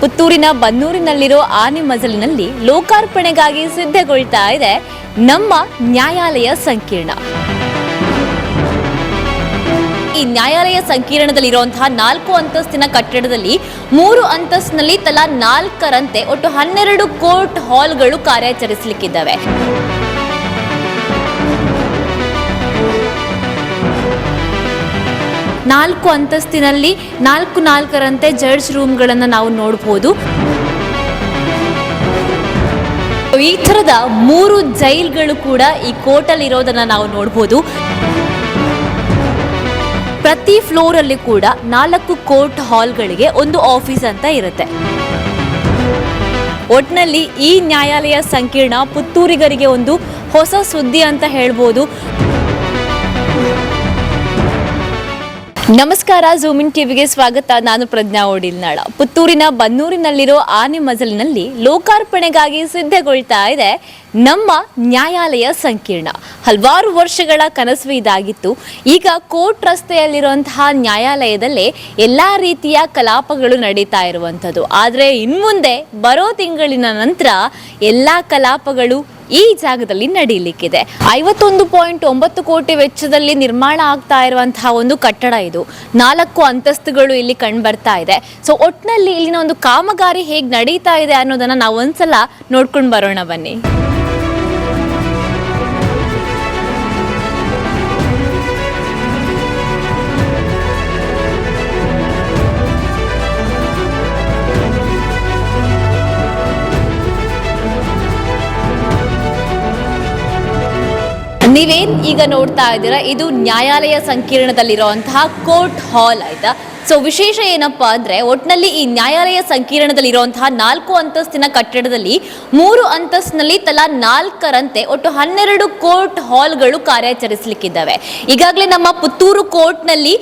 ಪುತ್ತೂರಿನ ಬನ್ನೂರಿನಲ್ಲಿರೋ ಆನೆ ಮಜಲಿನಲ್ಲಿ ಲೋಕಾರ್ಪಣೆಗಾಗಿ ಸಿದ್ಧಗೊಳ್ತಾ ಇದೆ ನಮ್ಮ ನ್ಯಾಯಾಲಯ ಸಂಕೀರ್ಣ. ಈ ನ್ಯಾಯಾಲಯ ಸಂಕೀರ್ಣದಲ್ಲಿರುವಂತಹ ನಾಲ್ಕು ಅಂತಸ್ತಿನ ಕಟ್ಟಡದಲ್ಲಿ ಮೂರು ಅಂತಸ್ತಿನಲ್ಲಿ ತಲಾ ನಾಲ್ಕರಂತೆ ಒಟ್ಟು ಹನ್ನೆರಡು ಕೋರ್ಟ್ ಹಾಲ್ಗಳು ಕಾರ್ಯಾಚರಿಸಲಿಕ್ಕಿದ್ದಾವೆ. ನಾಲ್ಕು ಅಂತಸ್ತಿನಲ್ಲಿ ನಾಲ್ಕು ನಾಲ್ಕರಂತೆ ಜಡ್ಜ್ ರೂಮ್ಗಳನ್ನು ನಾವು ನೋಡಬಹುದು ಈ ಥರದ ಮೂರು ಜೈಲ್ಗಳು ಕೂಡ ಈ ಕೋರ್ಟಲ್ಲಿ ಇರೋದನ್ನು ನಾವು ನೋಡ್ಬೋದು. ಪ್ರತಿ ಫ್ಲೋರ್ ಅಲ್ಲಿ ಕೂಡ ನಾಲ್ಕು ಕೋರ್ಟ್ ಹಾಲ್ಗಳಿಗೆ ಒಂದು ಆಫೀಸ್ ಅಂತ ಇರುತ್ತೆ. ಒಟ್ನಲ್ಲಿ ಈ ನ್ಯಾಯಾಲಯ ಸಂಕೀರ್ಣ ಪುತ್ತೂರಿಗರಿಗೆ ಒಂದು ಹೊಸ ಸುದ್ದಿ ಅಂತ ಹೇಳ್ಬೋದು. ನಮಸ್ಕಾರ ಜೂಮಿನ್ ಟಿವಿಗೆ ಸ್ವಾಗತ. ನಾನು ಪ್ರಜ್ಞಾ ಓಡಿಲ್ನಾಳ. ಪುತ್ತೂರಿನ ಬನ್ನೂರಿನಲ್ಲಿರೋ ಆನೆ ಮಜಲಿನಲ್ಲಿ ಲೋಕಾರ್ಪಣೆಗಾಗಿ ಸಿದ್ಧಗೊಳ್ತಾ ಇದೆ ನಮ್ಮ ನ್ಯಾಯಾಲಯ ಸಂಕೀರ್ಣ. ಹಲವಾರು ವರ್ಷಗಳ ಕನಸು ಇದಾಗಿತ್ತು. ಈಗ ಕೋರ್ಟ್ ರಸ್ತೆಯಲ್ಲಿರುವಂತಹ ನ್ಯಾಯಾಲಯದಲ್ಲೇ ಎಲ್ಲ ರೀತಿಯ ಕಲಾಪಗಳು ನಡೀತಾ ಇರುವಂಥದ್ದು. ಆದರೆ ಇನ್ಮುಂದೆ ಬರೋ ತಿಂಗಳಿನ ನಂತರ ಎಲ್ಲ ಕಲಾಪಗಳು ಈ ಜಾಗದಲ್ಲಿ ನಡೀಲಿಕ್ಕಿದೆ. ಐವತ್ತೊಂದು ಪಾಯಿಂಟ್ ಒಂಬತ್ತು ಕೋಟಿ ವೆಚ್ಚದಲ್ಲಿ ನಿರ್ಮಾಣ ಆಗ್ತಾ ಇರುವಂತಹ ಒಂದು ಕಟ್ಟಡ ಇದು. ನಾಲ್ಕು ಅಂತಸ್ತುಗಳು ಇಲ್ಲಿ ಕಂಡು ಬರ್ತಾ ಇದೆ. ಸೊ ಒಟ್ಟಿನಲ್ಲಿ ಇಲ್ಲಿನ ಒಂದು ಕಾಮಗಾರಿ ಹೇಗೆ ನಡೀತಾ ಇದೆ ಅನ್ನೋದನ್ನ ನಾವು ಒಂದ್ಸಲ ನೋಡ್ಕೊಂಡು ಬರೋಣ ಬನ್ನಿ. ನೀವೇನ್ ಈಗ ನೋಡ್ತಾ ಇದ್ದೀರಾ? ಇದು ನ್ಯಾಯಾಲಯ ಸಂಕೀರ್ಣದಲ್ಲಿರುವಂತಹ ಕೋರ್ಟ್ ಹಾಲ್ ಆಯ್ತಾ? ಸೊ ವಿಶೇಷ ಏನಪ್ಪ ಅಂದ್ರೆ ಒಟ್ನಲ್ಲಿ ಈ ನ್ಯಾಯಾಲಯ ಸಂಕೀರ್ಣದಲ್ಲಿ ಇರುವಂತಹ ನಾಲ್ಕು ಅಂತಸ್ತಿನ ಕಟ್ಟಡದಲ್ಲಿ ಮೂರು ಅಂತಸ್ತಿನಲ್ಲಿ ತಲಾ ನಾಲ್ಕರಂತೆ ಒಟ್ಟು ಹನ್ನೆರಡು ಕೋರ್ಟ್ ಹಾಲ್ಗಳು ಕಾರ್ಯಾಚರಿಸಲಿಕ್ಕಿದ್ದಾವೆ. ಈಗಾಗಲೇ ನಮ್ಮ ಪುತ್ತೂರು ಕೋರ್ಟ್ನಲ್ಲಿ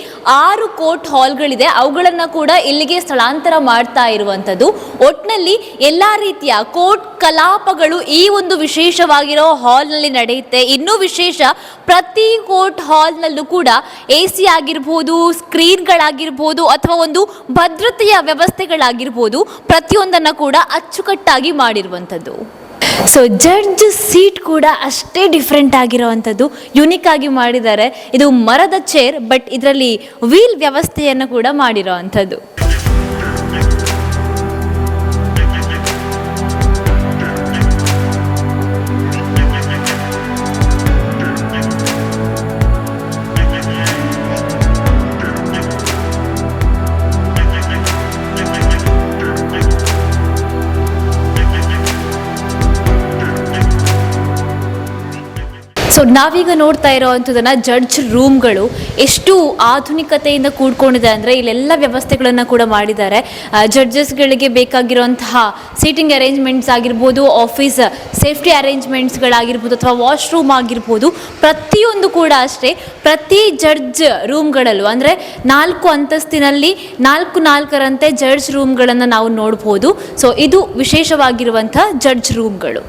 ಆರು ಕೋರ್ಟ್ ಹಾಲ್ಗಳಿದೆ. ಅವುಗಳನ್ನ ಕೂಡ ಇಲ್ಲಿಗೆ ಸ್ಥಳಾಂತರ ಮಾಡ್ತಾ ಇರುವಂತದ್ದು ಒಟ್ನಲ್ಲಿ ಎಲ್ಲಾ ರೀತಿಯ ಕೋರ್ಟ್ ಕಲಾಪಗಳು ಈ ಒಂದು ವಿಶೇಷವಾಗಿರೋ ಹಾಲ್ನಲ್ಲಿ ನಡೆಯುತ್ತೆ. ಇನ್ನೂ ವಿಶೇಷ ಪ್ರತಿ ಕೋರ್ಟ್ ಹಾಲ್ನಲ್ಲೂ ಕೂಡ ಎ ಸಿ ಆಗಿರ್ಬೋದು, ಸ್ಕ್ರೀನ್ಗಳಾಗಿರ್ಬೋದು ಅಥವಾ ಒಂದು ಭದ್ರತೆಯ ವ್ಯವಸ್ಥೆಗಳಾಗಿರ್ಬೋದು, ಪ್ರತಿಯೊಂದನ್ನು ಕೂಡ ಅಚ್ಚುಕಟ್ಟಾಗಿ ಮಾಡಿರುವಂಥದ್ದು. ಸೊ ಜಡ್ಜ್ ಸೀಟ್ ಕೂಡ ಅಷ್ಟೇ ಡಿಫ್ರೆಂಟ್ ಆಗಿರುವಂಥದ್ದು. ಯುನಿಕ್ ಆಗಿ ಮಾಡಿದ್ದಾರೆ. ಇದು ಮರದ ಚೇರ್ ಬಟ್ ಇದರಲ್ಲಿ ವೀಲ್ ವ್ಯವಸ್ಥೆಯನ್ನು ಕೂಡ ಮಾಡಿರೋ ನಾವೀಗ ನೋಡ್ತಾ ಇರೋವಂಥದ್ದನ್ನು ಜಡ್ಜ್ ರೂಮ್ಗಳು ಎಷ್ಟು ಆಧುನಿಕತೆಯಿಂದ ಕೂಡ್ಕೊಂಡಿದೆ ಅಂದರೆ ಇಲ್ಲೆಲ್ಲ ವ್ಯವಸ್ಥೆಗಳನ್ನು ಕೂಡ ಮಾಡಿದ್ದಾರೆ. ಜಡ್ಜಸ್ಗಳಿಗೆ ಬೇಕಾಗಿರುವಂತಹ ಸೀಟಿಂಗ್ ಅರೇಂಜ್ಮೆಂಟ್ಸ್ ಆಗಿರ್ಬೋದು ಆಫೀಸ್ ಸೇಫ್ಟಿ ಅರೇಂಜ್ಮೆಂಟ್ಸ್ಗಳಾಗಿರ್ಬೋದು ಅಥವಾ ವಾಶ್ರೂಮ್ ಆಗಿರ್ಬೋದು, ಪ್ರತಿಯೊಂದು ಕೂಡ ಅಷ್ಟೇ ಪ್ರತಿ ಜಡ್ಜ್ ರೂಮ್ಗಳಲ್ಲೂ ಅಂದರೆ ನಾಲ್ಕು ಅಂತಸ್ತಿನಲ್ಲಿ ನಾಲ್ಕು ನಾಲ್ಕರಂತೆ ಜಡ್ಜ್ ರೂಮ್ಗಳನ್ನು ನಾವು ನೋಡ್ಬೋದು. ಸೊ ಇದು ವಿಶೇಷವಾಗಿರುವಂಥ ಜಡ್ಜ್ ರೂಮ್ಗಳು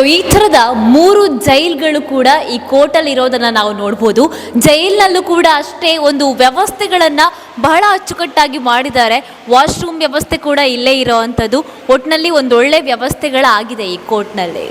ಸೊ, ಈ ಥರದ ಮೂರು ಜೈಲ್ಗಳು ಕೂಡ ಈ ಕೋರ್ಟಲ್ಲಿ ಇರೋದನ್ನ ನಾವು ನೋಡ್ಬೋದು. ಜೈಲ್ನಲ್ಲೂ ಕೂಡ ಅಷ್ಟೇ ಒಂದು ವ್ಯವಸ್ಥೆಗಳನ್ನು ಬಹಳ ಅಚ್ಚುಕಟ್ಟಾಗಿ ಮಾಡಿದ್ದಾರೆ. ವಾಶ್ರೂಮ್ ವ್ಯವಸ್ಥೆ ಕೂಡ ಇಲ್ಲೇ ಇರೋವಂಥದ್ದು. ಒಟ್ಟಿನಲ್ಲಿ ಒಂದೊಳ್ಳೆ ವ್ಯವಸ್ಥೆಗಳಾಗಿದೆ ಈ ಕೋರ್ಟ್ನಲ್ಲಿ.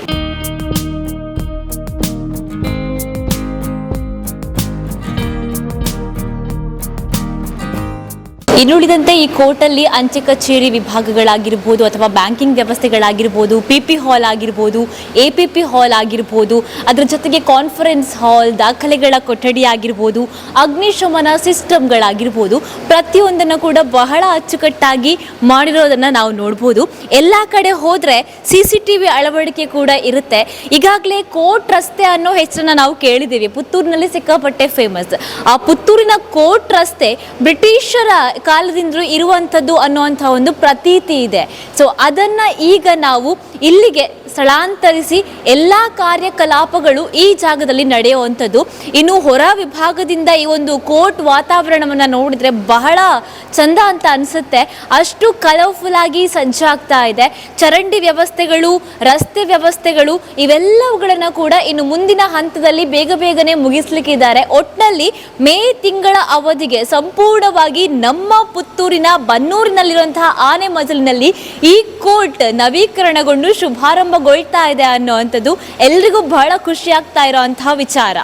ಇನ್ನುಳಿದಂತೆ ಈ ಕೋರ್ಟಲ್ಲಿ ಅಂಚೆ ಕಚೇರಿ ವಿಭಾಗಗಳಾಗಿರ್ಬೋದು ಅಥವಾ ಬ್ಯಾಂಕಿಂಗ್ ವ್ಯವಸ್ಥೆಗಳಾಗಿರ್ಬೋದು ಪಿ ಪಿ ಹಾಲ್ ಆಗಿರ್ಬೋದು ಎ ಪಿ ಪಿ ಹಾಲ್ ಆಗಿರ್ಬೋದು, ಅದರ ಜೊತೆಗೆ ಕಾನ್ಫರೆನ್ಸ್ ಹಾಲ್ ದಾಖಲೆಗಳ ಕೊಠಡಿ ಆಗಿರ್ಬೋದು, ಅಗ್ನಿಶಮನ ಸಿಸ್ಟಮ್ಗಳಾಗಿರ್ಬೋದು, ಪ್ರತಿಯೊಂದನ್ನು ಕೂಡ ಬಹಳ ಅಚ್ಚುಕಟ್ಟಾಗಿ ಮಾಡಿರೋದನ್ನು ನಾವು ನೋಡ್ಬೋದು. ಎಲ್ಲ ಕಡೆ ಹೋದರೆ ಸಿ ಸಿ ಟಿ ವಿ ಅಳವಡಿಕೆ ಕೂಡ ಇರುತ್ತೆ. ಈಗಾಗಲೇ ಕೋರ್ಟ್ ರಸ್ತೆ ಅನ್ನೋ ಹೆಸರನ್ನ ನಾವು ಕೇಳಿದ್ದೀವಿ. ಪುತ್ತೂರಿನಲ್ಲಿ ಸಿಕ್ಕಾಪಟ್ಟೆ ಫೇಮಸ್ ಆ ಪುತ್ತೂರಿನ ಕೋರ್ಟ್ ರಸ್ತೆ ಬ್ರಿಟಿಷರ ಕಾಲದಿಂದಲೂ ಇರುವಂಥದ್ದು ಅನ್ನುವಂಥ ಒಂದು ಪ್ರತೀತಿ ಇದೆ. ಸೊ ಅದನ್ನು ಈಗ ನಾವು ಇಲ್ಲಿಗೆ ಸ್ಥಳಾಂತರಿಸಿ ಎಲ್ಲ ಕಾರ್ಯಕಲಾಪಗಳು ಈ ಜಾಗದಲ್ಲಿ ನಡೆಯುವಂಥದ್ದು. ಇನ್ನು ಹೊರ ವಿಭಾಗದಿಂದ ಈ ಒಂದು ಕೋರ್ಟ್ ವಾತಾವರಣವನ್ನು ನೋಡಿದ್ರೆ ಬಹಳ ಚಂದ ಅಂತ ಅನಿಸುತ್ತೆ. ಅಷ್ಟು ಕಲರ್ಫುಲ್ ಆಗಿ ಸಜ್ಜಾಗ್ತಾ ಇದೆ. ಚರಂಡಿ ವ್ಯವಸ್ಥೆಗಳು, ರಸ್ತೆ ವ್ಯವಸ್ಥೆಗಳು ಇವೆಲ್ಲವುಗಳನ್ನು ಕೂಡ ಇನ್ನು ಮುಂದಿನ ಹಂತದಲ್ಲಿ ಬೇಗ ಬೇಗನೆ ಮುಗಿಸ್ಲಿಕ್ಕಿದ್ದಾರೆ. ಒಟ್ಟಿನಲ್ಲಿ ಮೇ ತಿಂಗಳ ಅವಧಿಗೆ ಸಂಪೂರ್ಣವಾಗಿ ನಮ್ಮ ಪುತ್ತೂರಿನ ಬನ್ನೂರಿನಲ್ಲಿರುವಂತಹ ಆನೆ ಮಜಲಿನಲ್ಲಿ ಈ ಕೋರ್ಟ್ ನವೀಕರಣಗೊಂಡು ಶುಭಾರಂಭಗೊಳ್ತಾ ಇದೆ ಅನ್ನುವಂಥದ್ದು ಎಲ್ರಿಗೂ ಬಹಳ ಖುಷಿ ಆಗ್ತಾ ಇರೋಂತಹ ವಿಚಾರ.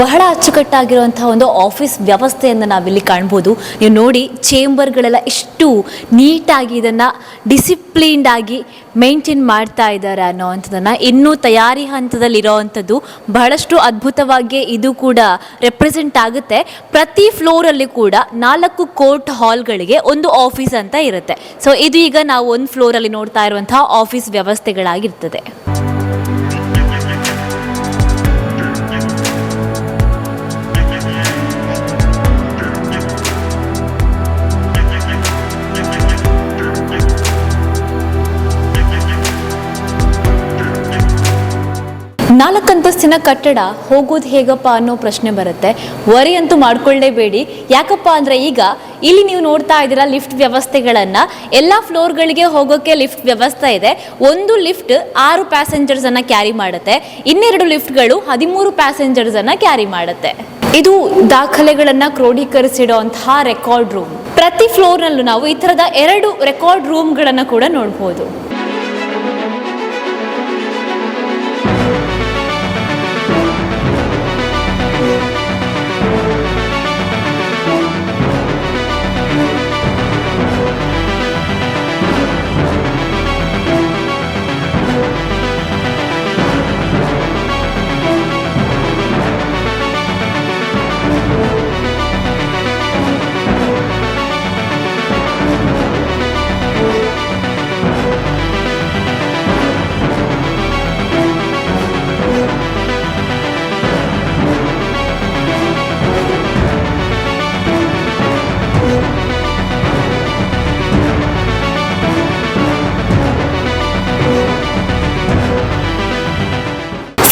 ಬಹಳ ಅಚ್ಚುಕಟ್ಟಾಗಿರುವಂತಹ ಒಂದು ಆಫೀಸ್ ವ್ಯವಸ್ಥೆಯನ್ನು ನಾವಿಲ್ಲಿ ಕಾಣ್ಬೋದು. ನೀವು ನೋಡಿ ಚೇಂಬರ್ಗಳೆಲ್ಲ ಎಷ್ಟು ನೀಟಾಗಿ ಇದನ್ನು ಡಿಸಿಪ್ಲೀನ್ಡ್ ಆಗಿ ಮೇಂಟೈನ್ ಮಾಡ್ತಾ ಇದ್ದಾರೆ ಅನ್ನೋವಂಥದ್ದನ್ನು ಇನ್ನೂ ತಯಾರಿ ಹಂತದಲ್ಲಿರೋವಂಥದ್ದು ಬಹಳಷ್ಟು ಅದ್ಭುತವಾಗಿ ಇದು ಕೂಡ ರೆಪ್ರೆಸೆಂಟ್ ಆಗುತ್ತೆ. ಪ್ರತಿ ಫ್ಲೋರಲ್ಲಿ ಕೂಡ ನಾಲ್ಕು ಕೋರ್ಟ್ ಹಾಲ್ಗಳಿಗೆ ಒಂದು ಆಫೀಸ್ ಅಂತ ಇರುತ್ತೆ. ಸೊ ಇದು ಈಗ ನಾವು ಒಂದು ಫ್ಲೋರಲ್ಲಿ ನೋಡ್ತಾ ಇರುವಂತಹ ಆಫೀಸ್ ವ್ಯವಸ್ಥೆಗಳಾಗಿರ್ತದೆ. ನಾಲ್ಕಂತಸ್ತಿನ ಕಟ್ಟಡ ಹೋಗೋದು ಹೇಗಪ್ಪ ಅನ್ನೋ ಪ್ರಶ್ನೆ ಬರುತ್ತೆ. ವರಿ ಅಂತೂ ಮಾಡ್ಕೊಳ್ಳೇಬೇಡಿ. ಯಾಕಪ್ಪ ಅಂದರೆ ಈಗ ಇಲ್ಲಿ ನೀವು ನೋಡ್ತಾ ಇದ್ದೀರಾ ಲಿಫ್ಟ್ ವ್ಯವಸ್ಥೆಗಳನ್ನು. ಎಲ್ಲ ಫ್ಲೋರ್ಗಳಿಗೆ ಹೋಗೋಕ್ಕೆ ಲಿಫ್ಟ್ ವ್ಯವಸ್ಥೆ ಇದೆ. ಒಂದು ಲಿಫ್ಟ್ ಆರು ಪ್ಯಾಸೆಂಜರ್ಸನ್ನು ಕ್ಯಾರಿ ಮಾಡುತ್ತೆ. ಇನ್ನೆರಡು ಲಿಫ್ಟ್ಗಳು ಹದಿಮೂರು ಪ್ಯಾಸೆಂಜರ್ಸನ್ನು ಕ್ಯಾರಿ ಮಾಡುತ್ತೆ. ಇದು ದಾಖಲೆಗಳನ್ನು ಕ್ರೋಢೀಕರಿಸಿಡುವಂತಹ ರೆಕಾರ್ಡ್ ರೂಮ್. ಪ್ರತಿ ಫ್ಲೋರ್ನಲ್ಲೂ ನಾವು ಈ ಥರದ ಎರಡು ರೆಕಾರ್ಡ್ ರೂಮ್ಗಳನ್ನು ಕೂಡ ನೋಡ್ಬೋದು.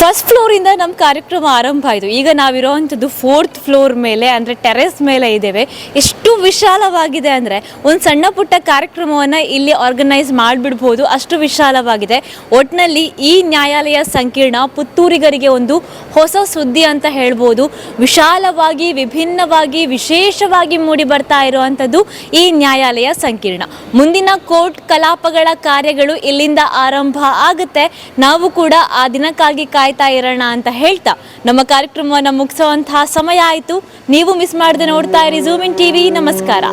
ಫಸ್ಟ್ ಫ್ಲೋರಿಂದ ನಮ್ಮ ಕಾರ್ಯಕ್ರಮ ಆರಂಭ ಆಯಿತು. ಈಗ ನಾವಿರೋವಂಥದ್ದು ಫೋರ್ತ್ ಫ್ಲೋರ್ ಮೇಲೆ, ಅಂದರೆ ಟೆರೆಸ್ ಮೇಲೆ ಇದ್ದೇವೆ. ಎಷ್ಟು ವಿಶಾಲವಾಗಿದೆ ಅಂದರೆ ಒಂದು ಸಣ್ಣ ಪುಟ್ಟ ಕಾರ್ಯಕ್ರಮವನ್ನು ಇಲ್ಲಿ ಆರ್ಗನೈಸ್ ಮಾಡಿಬಿಡ್ಬೋದು. ಅಷ್ಟು ವಿಶಾಲವಾಗಿದೆ. ಒಟ್ಟಿನಲ್ಲಿ ಈ ನ್ಯಾಯಾಲಯ ಸಂಕೀರ್ಣ ಪುತ್ತೂರಿಗರಿಗೆ ಒಂದು ಹೊಸ ಸುದ್ದಿ ಅಂತ ಹೇಳ್ಬೋದು. ವಿಶಾಲವಾಗಿ, ವಿಭಿನ್ನವಾಗಿ, ವಿಶೇಷವಾಗಿ ಮೂಡಿ ಬರ್ತಾ ಇರುವಂಥದ್ದು ಈ ನ್ಯಾಯಾಲಯ ಸಂಕೀರ್ಣ. ಮುಂದಿನ ಕೋರ್ಟ್ ಕಲಾಪಗಳ ಕಾರ್ಯಗಳು ಇಲ್ಲಿಂದ ಆರಂಭ ಆಗುತ್ತೆ. ನಾವು ಕೂಡ ಆ ದಿನಕ್ಕಾಗಿ ಕಾಯ್ತಾ ಇರೋಣ ಅಂತ ಹೇಳ್ತಾ ನಮ್ಮ ಕಾರ್ಯಕ್ರಮವನ್ನು ಮುಗಿಸುವಂತಹ ಸಮಯ ಆಯಿತು. ನೀವು ಮಿಸ್ ಮಾಡದೆ ನೋಡ್ತಾ ಇರಿ ಜೂಮಿನ್ ಟಿವಿ ನಮಸ್ಕಾರ.